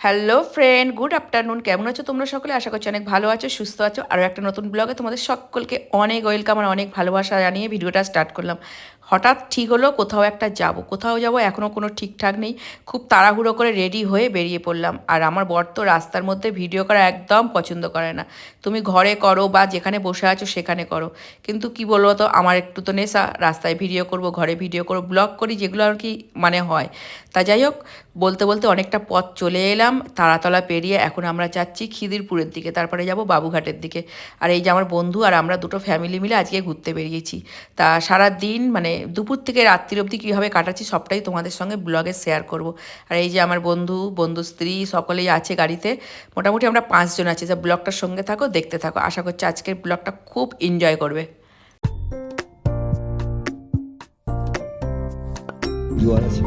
Hello friend good afternoon কেমন আছো তোমরা সকলে? আশা করছি অনেক ভালো আছো, সুস্থ আছো। আরও একটা নতুন ব্লগে তোমাদের সকলকে অনেক ওয়েলকাম আর অনেক ভালোবাসা জানিয়ে ভিডিওটা স্টার্ট করলাম। হঠাৎ ঠিক হলো, কোথাও একটা যাব। কোথাও যাব, এখনও কোনো ঠিকঠাক নেই। খুব তাড়াহুড়ো করে রেডি হয়ে বেরিয়ে পড়লাম। আর আমার বর তো রাস্তার মধ্যে ভিডিও করা একদম পছন্দ করে না। তুমি ঘরে করো বা যেখানে বসে আছো সেখানে করো। কিন্তু কি বলব তো, আমার একটু তো নেশা। রাস্তায় ভিডিও করব, ঘরে ভিডিও করব ব্লগ করি যেগুলো আর কি মানে হয়। তা যাই হোক, বলতে বলতে অনেকটা পথ চলে এলাম, তারাতলা পেরিয়ে এখন আমরা যাচ্ছি খিদিরপুরের দিকে। তারপরে যাব বাবুঘাটের দিকে। আর এই যে আমার বন্ধু আর আমরা দুটো ফ্যামিলি মিলে আজকে ঘুরতে বেরিয়েছি। তা সারা দিন মানে দুপুর থেকে রাত্রির অবধি কীভাবে কাটাচ্ছি সবটাই তোমাদের সঙ্গে ব্লগে শেয়ার করব। আর এই যে আমার বন্ধু বন্ধু স্ত্রী সকলেই আছে গাড়িতে মোটামুটি আমরা পাঁচজন আছি। যা ব্লগটার সঙ্গে থাকো দেখতে থাকো। আশা করছি আজকের ব্লগটা খুব এনজয় করবে। জোয়ার আছে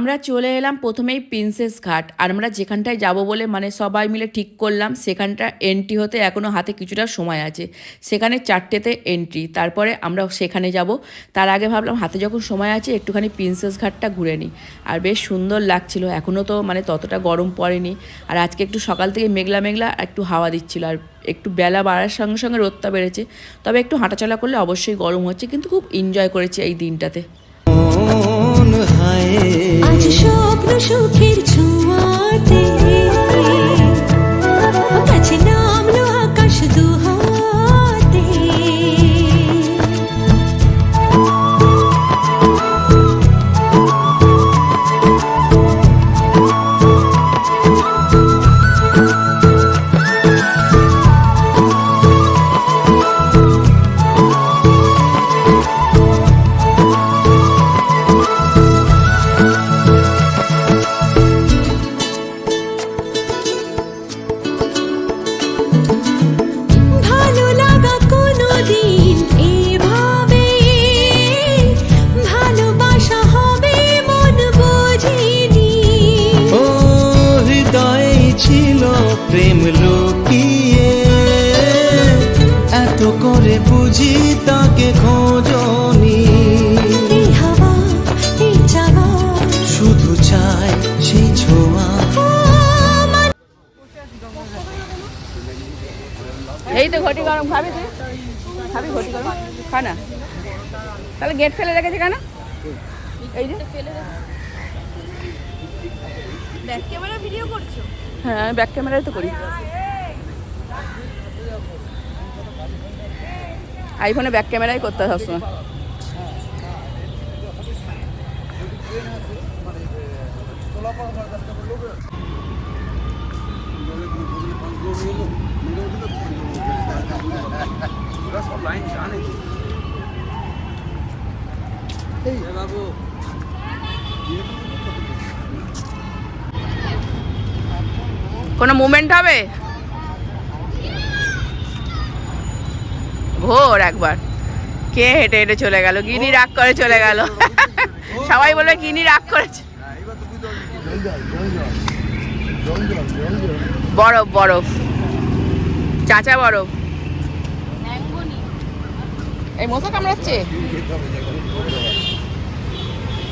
আমরা চলে এলাম প্রথমেই প্রিন্সেস ঘাট, আর আমরা যেখানটায় যাব বলে মানে সবাই মিলে ঠিক করলাম, সেখানটা এন্ট্রি হতে এখনও হাতে কিছুটা সময় আছে। সেখানে চারটেতে এন্ট্রি তারপরে আমরা সেখানে যাব। তার আগে ভাবলাম হাতে যখন সময় আছে একটুখানি প্রিন্সেস ঘাটটা ঘুরে নিই। আর বেশ সুন্দর লাগছিল এখনও তো মানে ততটা গরম পড়েনি। আর আজকে একটু সকাল থেকে মেঘলা মেঘলা একটু হাওয়া দিচ্ছিল, আর একটু বেলা বাড়ার সঙ্গে সঙ্গে রোদটা বেড়েছে। তবে একটু হাঁটাচলা করলে অবশ্যই গরম হচ্ছে, কিন্তু খুব এনজয় করেছি এই দিনটাতে। হায়। আজ স্বপ্ন সুখের ছোঁয়াতে গরম খাবি তুই? খাবি ঘটি গরম? খা না। তাহলে গেট ফেলে রেখেছে কেন? এই যে। হ্যাঁ ব্যাক ক্যামেরায় তো করি। আইফোনে ব্যাক ক্যামেরাই করতে হয় সবসময়। কোনো মুভমেন্ট হবে? ঘোর একবার। কে হেঁটে হেঁটে চলে গেল? গিনি রাগ করে চলে গেল। সবাই বলে গিনি রাগ করেছে। বরফ বরফ। চাচা বরফ। এই মশা কামড়াচ্ছে?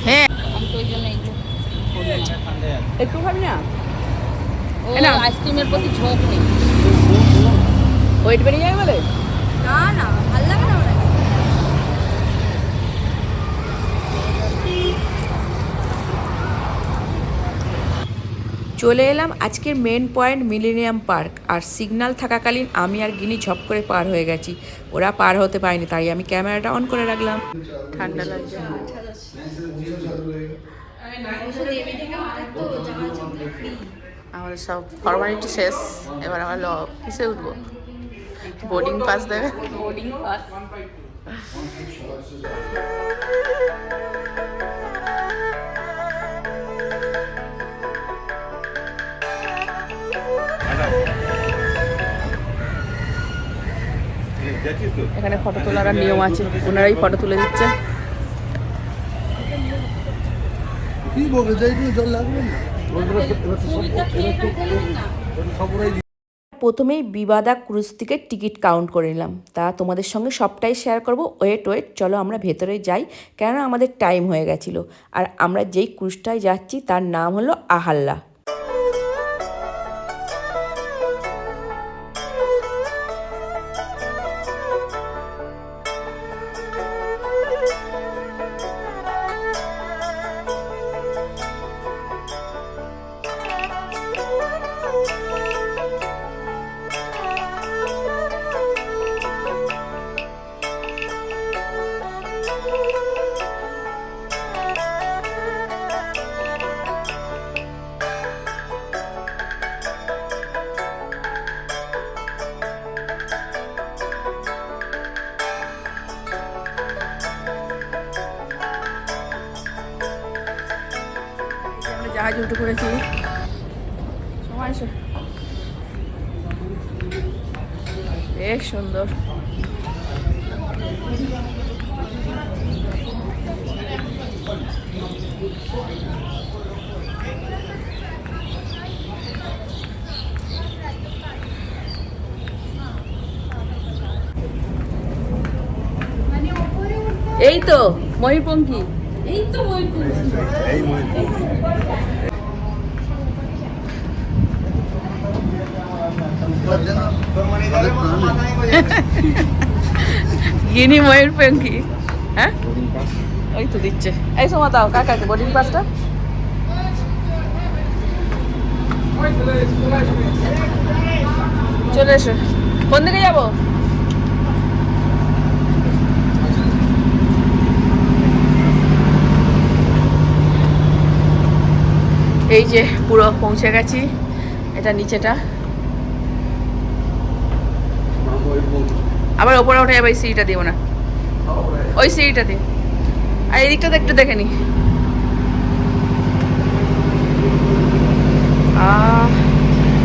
হ্যাঁ। একটু খাবি না? ও আইসক্রিমের প্রতি ঝোঁক নেই। ওয়েট বেড়ে যাবে বলে? না না ভালো লাগে না। চলে এলাম আজকের মেন পয়েন্ট মিলেনিয়াম পার্ক আর সিগন্যাল থাকাকালীন আমি আর গিনি ঝপ করে পার হয়ে গেছি। ওরা পার হতে পারেনি তাই আমি ক্যামেরাটা অন করে রাখলাম। ঠান্ডা লাগছে। আমাদের সব ফর্মালিটি শেষ। এবার আমরা কিসে উঠবো? বোর্ডিং পাস দেবে? বোর্ডিং পাস এখানে ফটো তোলার নিয়ম আছে। ওনারাই ফটো তুলে দিচ্ছে। প্রথমেই বিবাদা ক্রুজ থেকে টিকিট কাউন্ট করে নিলাম। তা তোমাদের সঙ্গে সবটাই শেয়ার করব। ওয়েট ওয়েট চলো আমরা ভেতরে যাই। কেননা আমাদের টাইম হয়ে গেছিল। আর আমরা যেই ক্রুজটায় যাচ্ছি তার নাম হলো আহাল্লা। উঠে পড়েছি সময় এসো। বেশ সুন্দর। এই তো ময়ূরপঙ্খী এই তো এই মনে গিনি ময়ূরপঙ্খী হ্যাঁ? ওই তো দিচ্ছে। এই সময় দাও কাকাকে বোর্ডিং পাসটা চলে এসো। কোন দিকে যাব? এই যে পুরো পৌঁছে গেছি, এটা নিচেটা। আবার ওপরে উঠে ওই সিঁড়িটা দিও না। ওই সিঁড়িটা দিও আর এই দিকটাতে একটু দেখে নি।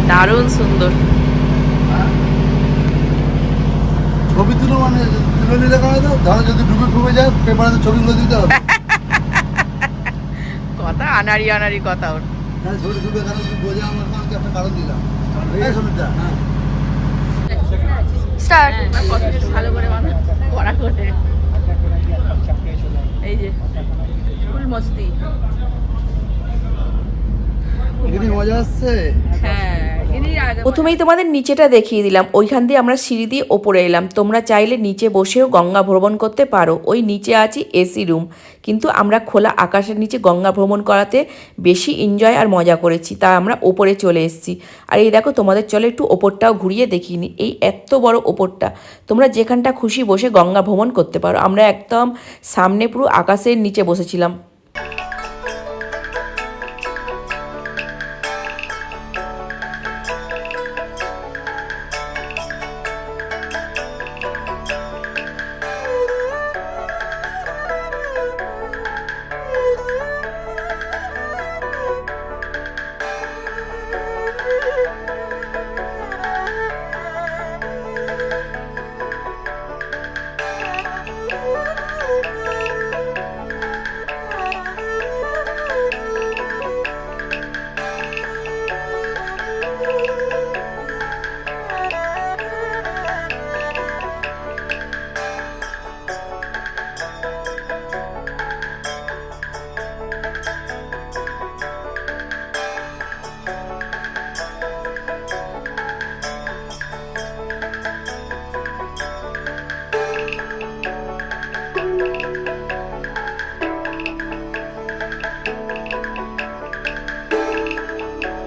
দারুণ সুন্দর। ছবি তুলো মানে তুলে নিলে কেন তো? ধরো যদি ডুবে ফুবে যায় পেপারে তো ছবিগুলো দিতে হবে। কথা আনারি আনারি কথা ওর। হ্যাঁ ছবি কেন তুই বোঝা আমার কারণকে একটা কারণ দিলাম। এই ছবিটা হ্যাঁ। স্টার্ট ভালো করে বানা কড়া করে। এই যে ফুল মস্তি। মজা আসছে? হ্যাঁ। প্রথমেই তোমাদের নিচেটা দেখিয়ে দিলাম। ওইখান দিয়ে আমরা সিঁড়ি দিয়ে ওপরে এলাম। তোমরা চাইলে নিচে বসেও গঙ্গা ভ্রমণ করতে পারো। ওই নিচে আছে এসি রুম। কিন্তু আমরা খোলা আকাশের নিচে গঙ্গা ভ্রমণ করাতে বেশি এনজয় আর মজা করেছি। তা আমরা ওপরে চলে এসেছি। আর এই দেখো, তোমাদের চলে একটু ওপরটাও ঘুরিয়ে দেখিয়ে এই এত বড় ওপরটা। তোমরা যেখানটা খুশি বসে গঙ্গা ভ্রমণ করতে পারো। আমরা একদম সামনে পুরো আকাশের নিচে বসেছিলাম।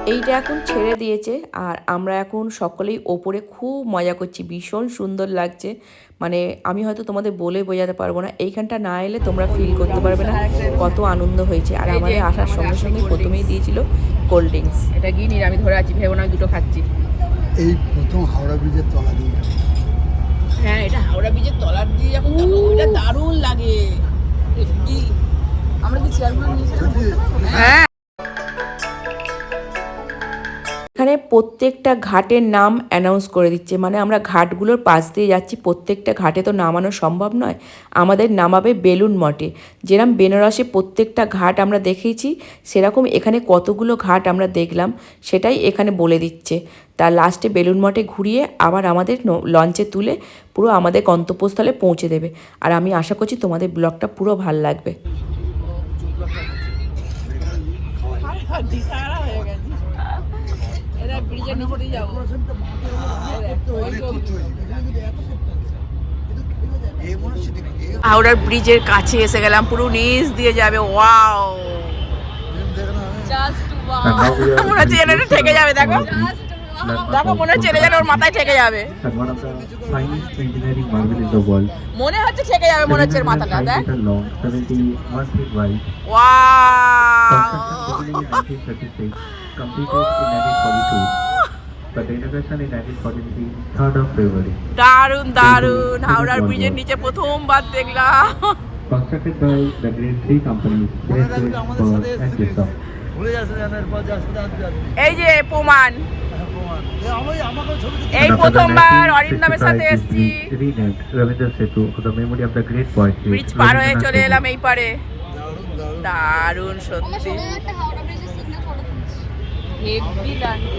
বৃষ্টিটা এখন ছেড়ে দিয়েছে আর আমরা এখন সকলেই ওপরে খুব মজা করছি। ভীষণ সুন্দর লাগছে। মানে আমি হয়তো তোমাদের বলে বোঝাতে পারব না। এইখানটা না এলে তোমরা ফিল করতে পারবে না কত আনন্দ হয়েছে। আর আমাদের আসার সঙ্গে সঙ্গে প্রথমেই দিয়েছিল কোল্ড ড্রিঙ্কস এটা গিনির আমি ধরে আছি ভেবো না দুটো খাচ্ছি। এই প্রথম হাওড়া ব্রিজের তলা দিয়ে হ্যাঁ এটা হাওড়া ব্রিজের তলার দিয়ে যখন যাব ওইটা দারুণ লাগে। আমরা কি চেয়ারগুলো নিয়েছিলাম হ্যাঁ। এখানে প্রত্যেকটা ঘাটের নাম অ্যানাউন্স করে দিচ্ছে। মানে আমরা ঘাটগুলোর পাশ দিয়ে যাচ্ছি, প্রত্যেকটা ঘাটে তো নামানো সম্ভব নয়। আমাদের নামাবে বেলুন মঠে। যেরকম বেনারসে প্রত্যেকটা ঘাট আমরা দেখেছি, সেরকম এখানে কতগুলো ঘাট আমরা দেখলাম, সেটাই এখানে বলে দিচ্ছে। তার লাস্টে বেলুন মঠে ঘুরিয়ে আবার আমাদের লঞ্চে তুলে পুরো আমাদের গন্তব্যস্থলে পৌঁছে দেবে। আর আমি আশা করছি তোমাদের ব্লগটা পুরো ভালো লাগবে। যাব। হাওড়ার ব্রিজের কাছে এসে গেলাম পুরো নিচ দিয়ে যাবে ওয়াও মনে হচ্ছে এটা ঠেকে যাবে দেখো। দেখো মনে হচ্ছে এটা যেন ওর মাথায় ঠেকে যাবে. মনে হচ্ছে ঠেকে যাবে মনে হচ্ছে এর মাথাটা 705 দেখ। meter long, 71 feet wow But the inauguration in 1943, 3rd of February. দারুণ দারুণ হাওড়ার ব্রিজের নিচে প্রথমবার দেখলাম Constructed by the Grade 3 companies, Bracelet, Pearl and Gisop. ভুলে যাচ্ছে জানার পর যাচ্ছে জানতে যাচ্ছে এই যে প্রমাণ এই প্রথমবার অরিন্দমের 1965 সাথে এসছি re- renamed Ravindra Setu for the memory of the great poetry. Bridge পার হয়ে চলে. এলাম এই পারে দারুণ আমরা সত্যি হেভি লাগছে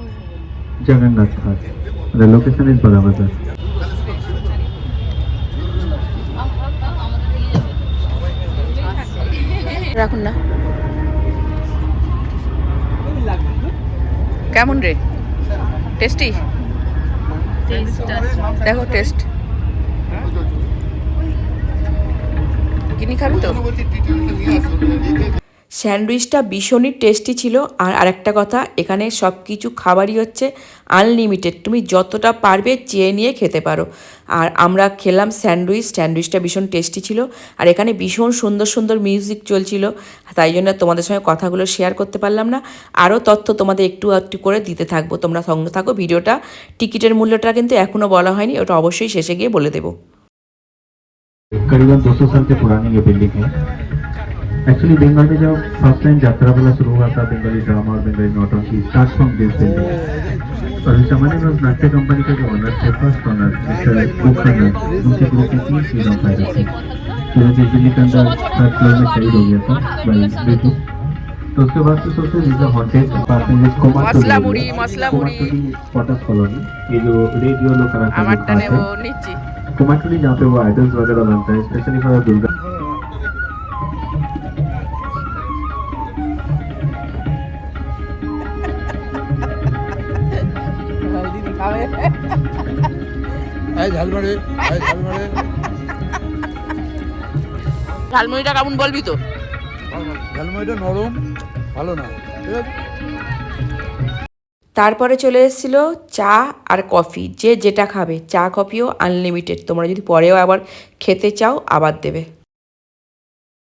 জগন্নাথ ঘাট আমাদের লোকেশন ইজ বড়াবাজার রাখুন না। কেমন রে? টেস্টি দেখো টেস্ট কিনি খাবি তো? স্যান্ডউইচটা ভীষণই টেস্টি ছিল। আর আরেকটা কথা, এখানে সব কিছু খাবারই হচ্ছে আনলিমিটেড তুমি যতটা পারবে চেয়ে নিয়ে খেতে পারো। আর আমরা খেলাম স্যান্ডউইচ, স্যান্ডউইচটা ভীষণ টেস্টি ছিল। আর এখানে ভীষণ সুন্দর সুন্দর মিউজিক চলছিল। তাই জন্য তোমাদের সঙ্গে কথাগুলো শেয়ার করতে পারলাম না। আরও তথ্য তোমাদের একটু একটু করে দিতে থাকব। তোমরা সঙ্গে থাকো, ভিডিওটা। টিকিটের মূল্যটা কিন্তু এখনও বলা হয়নি, ওটা অবশ্যই শেষে গিয়ে বলে দেবো। করিবন সাল পুরানি বিল্ডিং হ্যাঁ एक्चुअली बंगाल में जब फ़र्स्ट टाइम यात्रा वाला शुरू हुआ था बंगाली ड्रामा और बंगाली नॉटम की स्टार्ट फ्रॉम दिस पेंटिंग और इस जमाने में उस नाट्य कंपनी के जो ऑनर थे फ़र्स्ट ऑनर मिस्टर उनके ग्रुप की तीन सीज़न फ़ायदे थे। जो दिल्ली के अंदर थर्ड फ्लोर में शहीद हो गया था बाई बेटू तो उसके बाद से सोचते इज़ हॉन्टेड पासेंजर्स को मसला मुड़ी मसला मुड़ी। क्वार्टर्स कॉलोनी ये जो रेडियो लोग कराते हैं कुमारटुली तो जहाँ पे वो आइडल्स वगैरह बनता है स्पेशली फॉर दुर्गा ঝালমারে ঝালমারে ঝালমুড়িটা কেমন বলবি তো? ঝালমারিটা নরম ভালো না। ঠিক আছে? তারপরে চলে এসেছিল চা আর কফি। যে যেটা খাবে চা কফিও আনলিমিটেড তোমরা যদি পরেও আবার খেতে চাও আবার দেবে।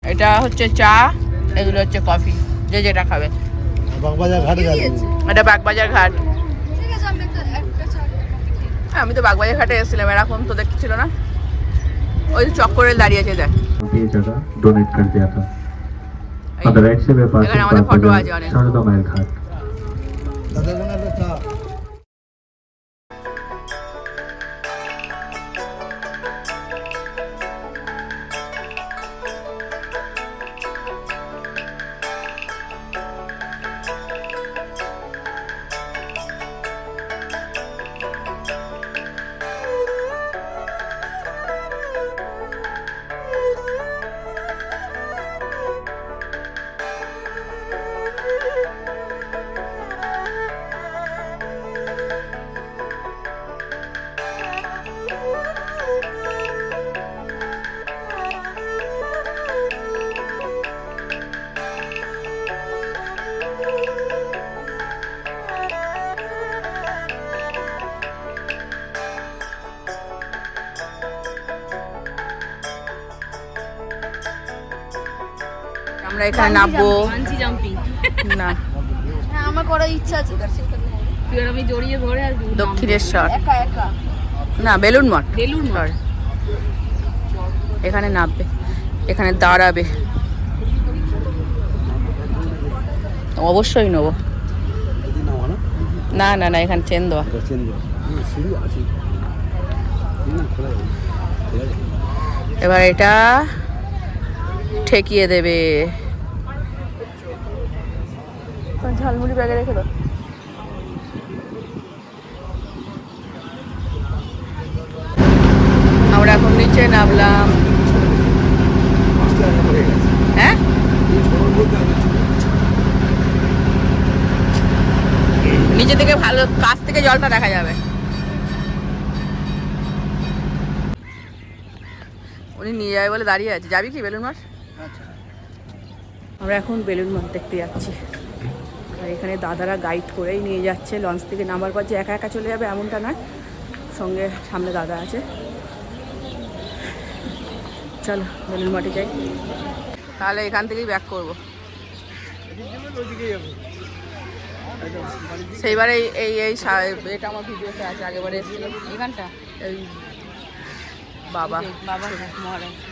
এটা হচ্ছে চা এগুলো হচ্ছে কফি। যে যেটা খাবে। বাগবাজার ঘাটে এটা বাগবাজার ঘাট ঠিক আছে আমি একটা একটা চা কফি খেয়ে হ্যাঁ, আমি তো বাগবাজার ঘাটে এসেছিলাম এরকম তো দেখতে ছিল না ওই চক্করে দাঁড়িয়েছে দেখ ये जगह डोनेट कर दिया था on the right side we are passing আমরা এখানে নামবো। না। হ্যাঁ আমার করার ইচ্ছা আছে আমি জড়িয়ে ধরে দক্ষিণেশ্বর। না বেলুন মঠ। বেলুন মঠ। এখানে নামবে। এখানে দাঁড়াবে। অবশ্যই নেব। না না না এখানে চেন দেওয়া। এবার এটা ঠেকিয়ে দেবে। ঝালমুড়ি ব্যাগে রেখে দাও। আমরা এখন নিচে নামলাম। হ্যাঁ? নিচে থেকে ভালো কাছ থেকে জলটা দেখা যাবে। উনি নিয়ে যাবে বলে দাঁড়িয়ে আছে। যাবি কি বেলুন মাঠ? আমরা এখন বেলুন মাঠ দেখতে যাচ্ছি। আর এখানে দাদারা গাইড করেই নিয়ে যাচ্ছে। লঞ্চ থেকে নামার পর যে একা একা চলে যাবে এমনটা নয় সঙ্গে সামনে দাদা আছে। চলো বেলুন মাঠে যাই। তাহলে এখান থেকেই ব্যাক করব। সেইবারে এই এই এটা আমার ভিডিওতে আছে আগেবারে এসেছিল। এখানটা এই বাবা। বাবা মহারাজ।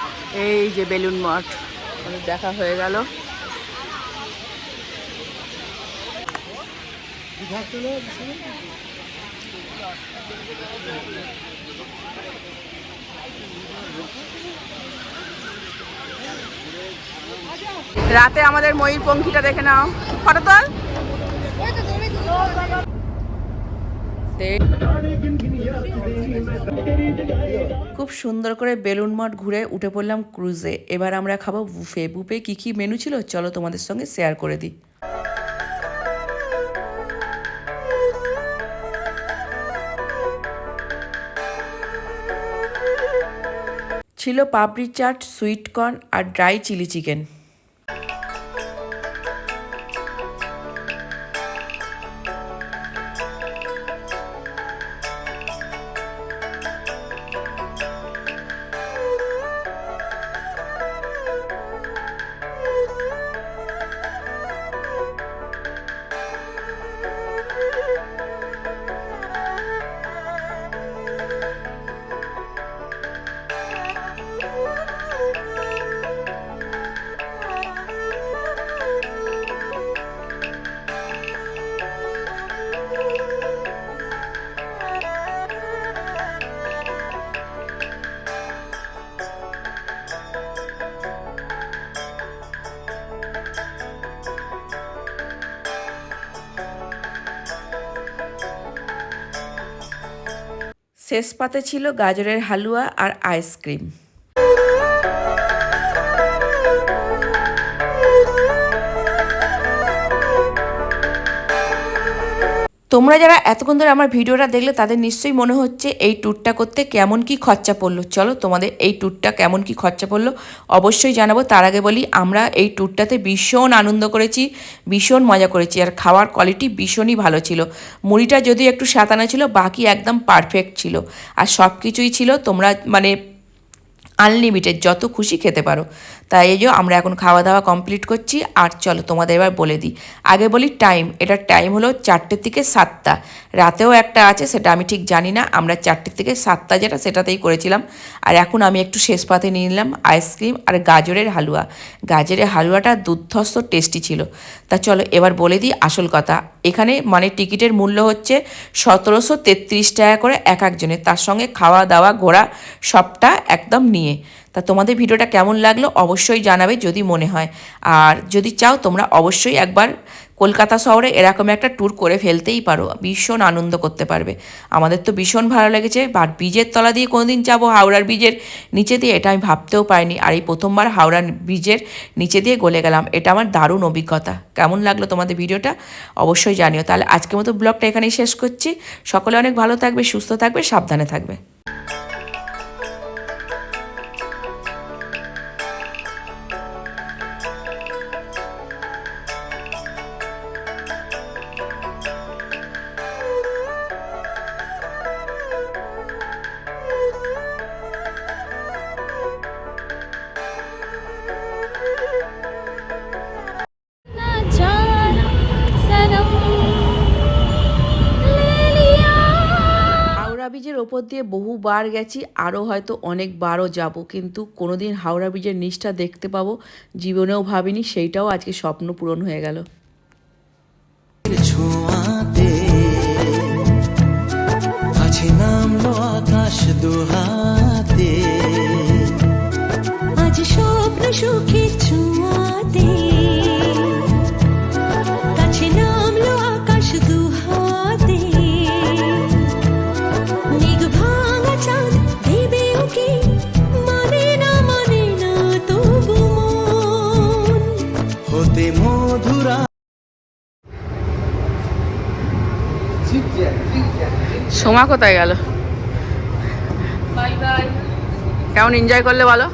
এই যে বেলুন মঠ। আমাদের দেখা হয়ে গেল। রাতে আমাদের ময়ূর পঙ্খিটা দেখে নাও। ফটো তোল। খুব সুন্দর করে বেলুন মঠ ঘুরে উঠে পড়লাম ক্রুজে। এবার আমরা খাব বুফে। বুফে কি কি মেনু ছিল? চলো তোমাদের সঙ্গে শেয়ার করে দিই। ছিল পাপড়ি চাট সুইট কর্ন আর ড্রাই চিলি চিকেন শেষ পাতে ছিল গাজরের হালুয়া আর আইসক্রিম। তোমরা যারা এতক্ষণ ধরে আমার ভিডিওটা দেখলে, তাদের নিশ্চয়ই মনে হচ্ছে এই ট্যুরটা করতে কেমন কি খরচা পড়ল। চলো, তোমাদের এই ট্যুরটা কেমন কি খরচা পড়ল অবশ্যই জানাব। তার আগে বলি, আমরা এই ট্যুরটাতে ভীষণ আনন্দ করেছি, ভীষণ মজা করেছি আর খাওয়ার কোয়ালিটি ভীষণই ভালো ছিল। মুড়িটা যদিও একটু সাঁতানো ছিল, বাকি একদম পারফেক্ট ছিল। আর সব কিছুই ছিল, তোমরা মানে আনলিমিটেড যত খুশি খেতে পারো। তাই এই যে আমরা এখন খাওয়া দাওয়া কমপ্লিট করছি, আর চলো তোমাদের এবার বলে দিই। আগে বলি টাইম এটার টাইম হলো চারটে থেকে সাতটা। রাতেও একটা আছে, সেটা আমি ঠিক জানি না, আমরা চারটে থেকে সাতটা যেটা সেটাতেই করেছিলাম। আর এখন আমি একটু শেষ পাতে নিয়ে নিলাম আইসক্রিম আর গাজরের হালুয়া। গাজরের হালুয়াটা দুর্ধর্ষ টেস্টি ছিল। তা চলো এবার বলে দিই আসল কথা। এখানে মানে টিকিটের মূল্য হচ্ছে সতেরোশো তেত্রিশ টাকা করে এক একজনের। তার সঙ্গে খাওয়া দাওয়া ঘোরা সবটা একদম নিয়ে। তা তোমাদের ভিডিওটা কেমন লাগল অবশ্যই জানাবে যদি মনে হয়। আর যদি চাও তোমরা অবশ্যই একবার কলকাতা শহরে এরকম একটা ট্যুর করে ফেলতেই পারো। ভীষণ আনন্দ করতে পারবে। আমাদের তো ভীষণ ভালো লেগেছে। আর ব্রিজের তলা দিয়ে কোনোদিন যাব হাওড়ার ব্রিজের নিচে দিয়ে এটা আমি ভাবতেও পারিনি। আর এই প্রথমবার হাওড়ার ব্রিজের নিচে দিয়ে গলে গেলাম। এটা আমার দারুণ অভিজ্ঞতা। কেমন লাগল তোমাদের ভিডিওটা অবশ্যই জানিও। তাহলে আজকের মতো ব্লগটা এখানেই শেষ করছি। সকলে অনেক ভালো থাকবে, সুস্থ থাকবে, সাবধানে থাকবে। ব্রিজের ওপর দিয়ে বহুবার গেছি, আরও হয়তো অনেকবারও যাব। কিন্তু কোনোদিন হাওড়া ব্রিজের নিচটা দেখতে পাবো, জীবনেও ভাবিনি, সেইটাও আজকে স্বপ্ন পূরণ হয়ে গেল। আকাশ দুহাতে। সুখে হতে মধুরা। সোমা কোথায় গেল? কেমন এনজয় করলে বলো?